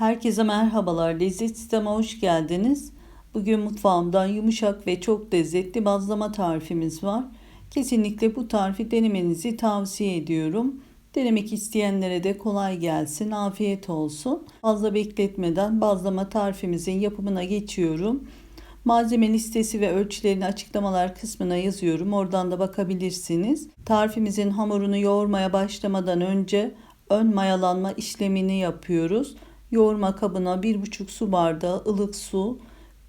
Herkese merhabalar. Lezzet Sistem'e hoş geldiniz. Bugün mutfağımdan yumuşak ve çok lezzetli bazlama tarifimiz var. Kesinlikle bu tarifi denemenizi tavsiye ediyorum. Denemek isteyenlere de kolay gelsin, afiyet olsun. Fazla bekletmeden bazlama tarifimizin yapımına geçiyorum. Malzeme listesi ve ölçülerini açıklamalar kısmına yazıyorum. Oradan da bakabilirsiniz. Tarifimizin hamurunu yoğurmaya başlamadan önce ön mayalanma işlemini yapıyoruz. Yoğurma kabına 1,5 su bardağı ılık su,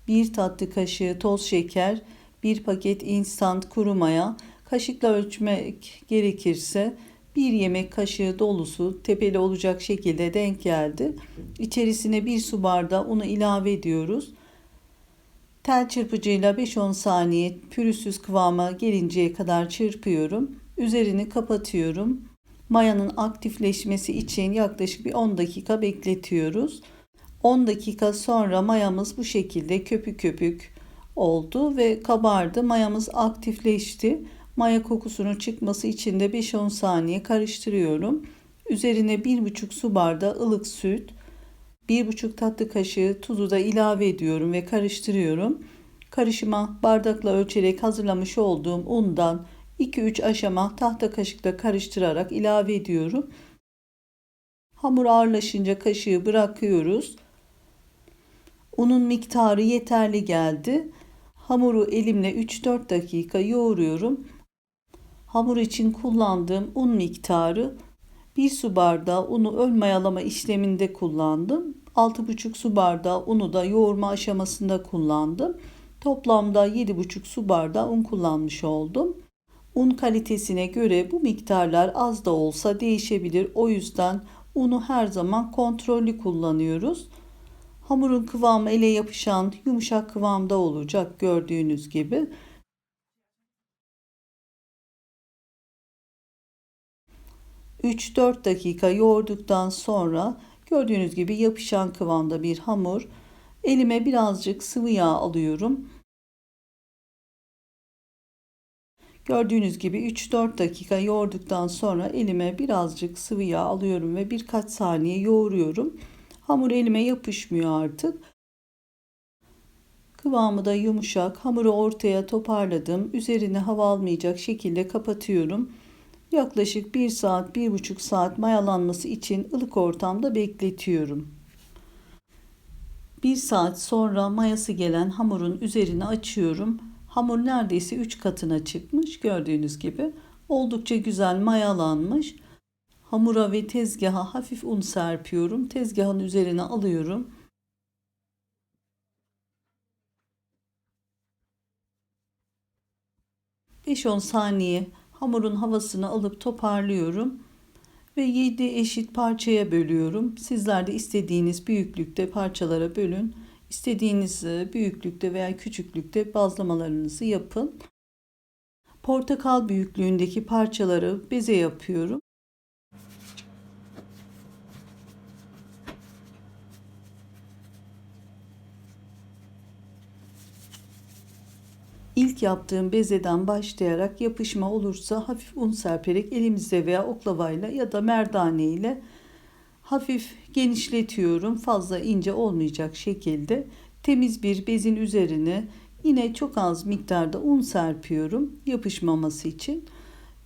1 tatlı kaşığı toz şeker, 1 paket instant kuru maya, kaşıkla ölçmek gerekirse 1 yemek kaşığı dolusu tepeli olacak şekilde denk geldi. İçerisine 1 su bardağı unu ilave ediyoruz. Tel çırpıcıyla 5-10 saniye pürüzsüz kıvama gelinceye kadar çırpıyorum. Üzerini kapatıyorum. Mayanın aktifleşmesi için yaklaşık bir 10 dakika bekletiyoruz. 10 dakika sonra mayamız bu şekilde köpük köpük oldu ve kabardı. Mayamız aktifleşti. Maya kokusunun çıkması için de 5-10 saniye karıştırıyorum. Üzerine 1,5 su bardağı ılık süt, 1,5 tatlı kaşığı tuzu da ilave ediyorum ve karıştırıyorum. Karışıma bardakla ölçerek hazırlamış olduğum undan 2-3 aşama tahta kaşıkla karıştırarak ilave ediyorum. Hamur ağırlaşınca kaşığı bırakıyoruz. Unun miktarı yeterli geldi. Hamuru elimle 3-4 dakika yoğuruyorum. Hamur için kullandığım un miktarı 1 su bardağı unu ön mayalama işleminde kullandım. 6,5 su bardağı unu da yoğurma aşamasında kullandım. Toplamda 7,5 su bardağı un kullanmış oldum. Un kalitesine göre bu miktarlar az da olsa değişebilir. O yüzden unu her zaman kontrollü kullanıyoruz. Hamurun kıvamı ele yapışan yumuşak kıvamda olacak gördüğünüz gibi. Üç dört dakika yoğurduktan sonra gördüğünüz gibi yapışan kıvamda bir hamur. Elime birazcık sıvı yağ alıyorum. Gördüğünüz gibi 3-4 dakika yoğurduktan sonra elime birazcık sıvı yağ alıyorum ve birkaç saniye yoğuruyorum. Hamur elime yapışmıyor artık. Kıvamı da yumuşak. Hamuru ortaya toparladım. Üzerine hava almayacak şekilde kapatıyorum. Yaklaşık 1 saat, 1,5 saat mayalanması için ılık ortamda bekletiyorum. 1 saat sonra mayası gelen hamurun üzerine açıyorum. Hamur neredeyse 3 katına çıkmış gördüğünüz gibi. Oldukça güzel mayalanmış. Hamura ve tezgaha hafif un serpiyorum. Tezgahın üzerine alıyorum. ...5-10 saniye hamurun havasını alıp toparlıyorum ve 7 eşit parçaya bölüyorum. Sizler de istediğiniz büyüklükte parçalara bölün. İstediğiniz büyüklükte veya küçüklükte bazlamalarınızı yapın. Portakal büyüklüğündeki parçaları beze yapıyorum. İlk yaptığım bezeden başlayarak yapışma olursa hafif un serperek elimizde veya oklavayla ya da merdane ile hafif genişletiyorum. Fazla ince olmayacak şekilde temiz bir bezin üzerine yine çok az miktarda un serpiyorum yapışmaması için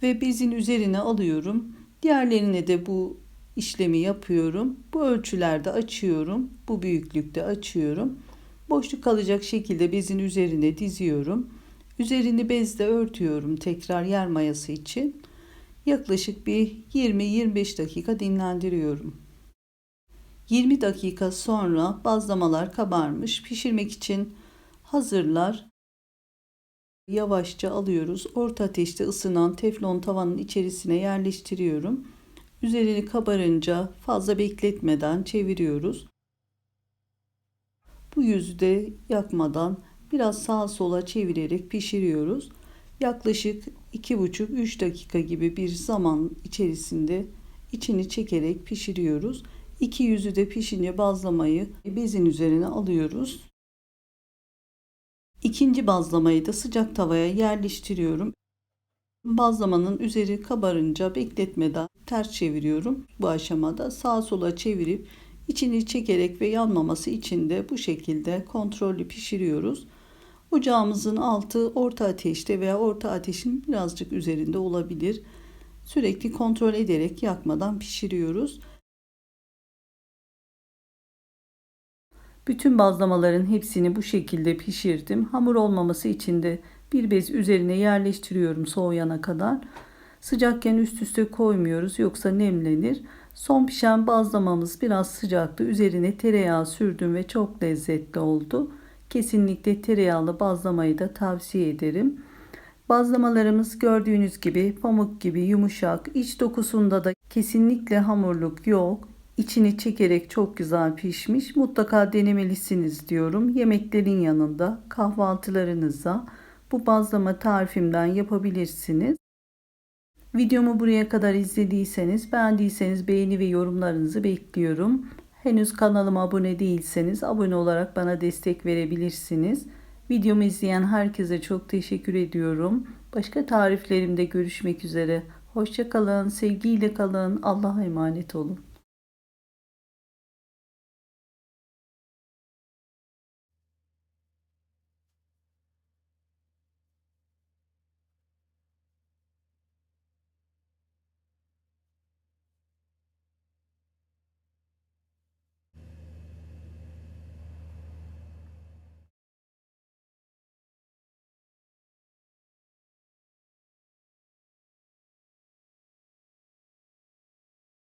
ve bezin üzerine alıyorum. Diğerlerine de bu işlemi yapıyorum. Bu ölçülerde açıyorum. Bu büyüklükte açıyorum. Boşluk kalacak şekilde bezin üzerine diziyorum. Üzerini bezle örtüyorum tekrar yer mayası için. Yaklaşık bir 20-25 dakika dinlendiriyorum. 20 dakika sonra bazlamalar kabarmış. Pişirmek için hazırlar. Yavaşça alıyoruz. Orta ateşte ısınan teflon tavanın içerisine yerleştiriyorum. Üzerini kabarınca fazla bekletmeden çeviriyoruz. Bu yüzü de yakmadan biraz sağa sola çevirerek pişiriyoruz. Yaklaşık 2,5-3 dakika gibi bir zaman içerisinde içini çekerek pişiriyoruz. İki yüzü de pişince bazlamayı bezin üzerine alıyoruz. İkinci bazlamayı da sıcak tavaya yerleştiriyorum. Bazlamanın üzeri kabarınca bekletmeden ters çeviriyorum. Bu aşamada sağa sola çevirip İçini çekerek ve yanmaması için de bu şekilde kontrollü pişiriyoruz. Ocağımızın altı orta ateşte veya orta ateşin birazcık üzerinde olabilir. Sürekli kontrol ederek yakmadan pişiriyoruz. Bütün bazlamaların hepsini bu şekilde pişirdim. Hamur olmaması için de bir bez üzerine yerleştiriyorum soğuyana kadar. Sıcakken üst üste koymuyoruz yoksa nemlenir. Son pişen bazlamamız biraz sıcaktı. Üzerine tereyağı sürdüm ve çok lezzetli oldu. Kesinlikle tereyağlı bazlamayı da tavsiye ederim. Bazlamalarımız gördüğünüz gibi pamuk gibi yumuşak. İç dokusunda da kesinlikle hamurluk yok. İçini çekerek çok güzel pişmiş. Mutlaka denemelisiniz diyorum. Yemeklerin yanında kahvaltılarınıza bu bazlama tarifimden yapabilirsiniz. Videomu buraya kadar izlediyseniz, beğendiyseniz beğeni ve yorumlarınızı bekliyorum. Henüz kanalıma abone değilseniz abone olarak bana destek verebilirsiniz. Videomu izleyen herkese çok teşekkür ediyorum. Başka tariflerimde görüşmek üzere. Hoşçakalın, sevgiyle kalın, Allah'a emanet olun.